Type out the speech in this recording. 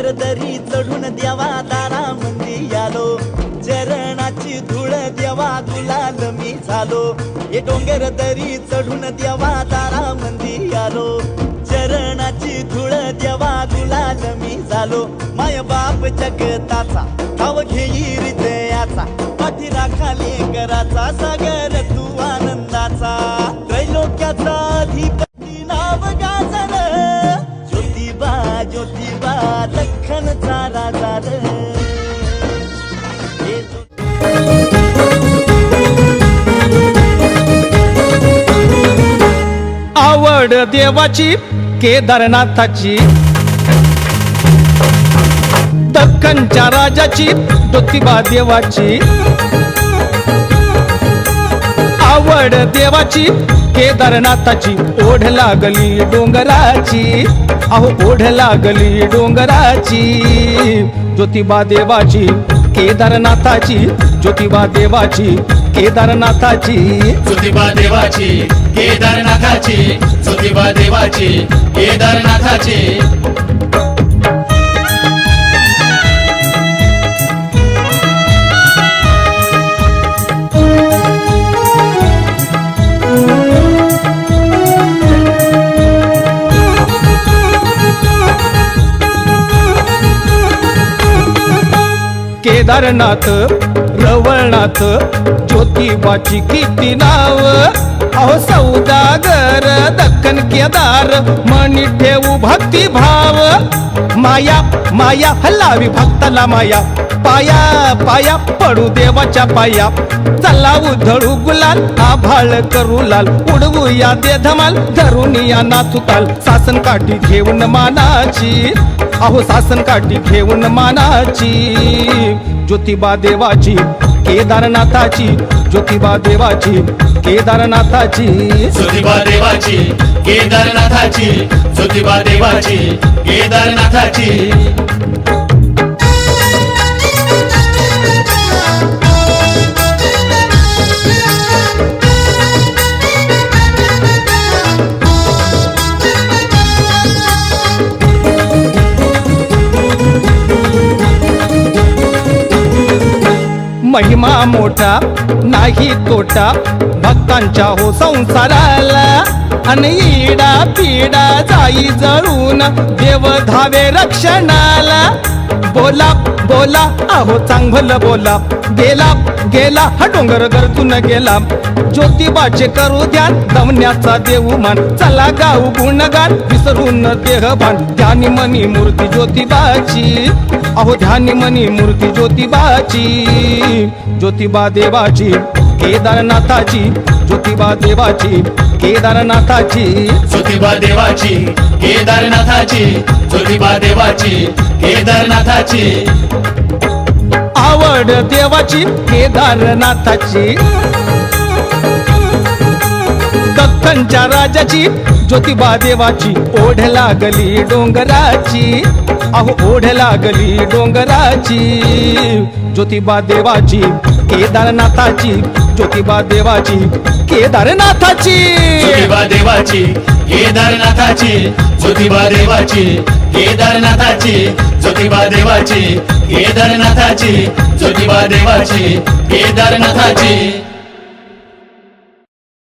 डोंगर दरी चढून देवा दारा मंदी आलो. चरणाची धूळ देवा गुलाल मी झालो. हे डोंगर दरी चढून देवा दारा मंदी आलो. चरणाची धूळ देवा गुलाल मी झालो. माय बाप जगताचा ठाव घेई हृदयाचा पाठी राखाले कराचा सागर आवड देवाची केदारनाथाची. दख्खनच्या राजाची ज्योतिबा देवाची. आवड देवाची केदारनाथाची. ओढ लागली डोंगराची. अहो ओढ लागली डोंगराची. ज्योतिबा देवाची केदारनाथाची. ज्योतिबा देवाची. केदारनाथाची. ज्योतिबा देवाची केदारनाथाची ज्योतिबा देवाची केदारनाथाची. केदारनाथ रवळनाथ ज्योतिबाची किती नाव? अहो सौदागर दक्कन केदार मनी ठेवू भक्ती भाव माया माया हल्लावी भक्ताला माया. पाया पाया पडू देवाच्या पाया. चला उधळू गुलाल आभाळ करू लाल. उडवू या दे धमाल धरून या नाचुताल सासन काठी घेऊन मानाची. अहो सासन काठी घेऊन मानाची. ज्योतिबा देवाची केदारनाथाची. ज्योतिबा देवाची केदारनाथाची. ज्योतिबा देवाची केदारनाथाची. ज्योतिबा देवाची केदारनाथाची. महिमा मोठा नाही तोटा. भक्तांच्या हो संसाराला आणि इडा पिडा जाई जळून देव धावे रक्षणाला. बोला बोला अहो चांगलं बोला. गेला गेला हा डोंगर गरजून गेला. ज्योतिबाचे करू ध्यान दमण्याचा देऊ मान. चला गाऊ गुणगान विसरून देहभान ध्यानी मनी मूर्ती ज्योतिबाची. अहो ध्यानी मनी मूर्ती ज्योतिबाची ज्योतिबा देवाची केदारनाथाची ज्योतिबा देवाची केदारनाथाची. ज्योतिबा देवाची केदारनाथाची ज्योतिबा देवाची केदारनाथाची. आवड देवाची केदारनाथाची. दख्खनच्या राजाची ज्योतिबा देवाची ओढ लागली डोंगराची. अहो ओढ लागली डोंगराची. ज्योतिबा देवाची केदारनाथाची ज्योतिबा देवाची केदारनाथाची. ज्योतिबा देवाची केदारनाथाची ज्योतिबा देवाची केदारनाथाची ज्योतिबा देवाची केदारनाथाची ज्योतिबा देवाची केदारनाथाची.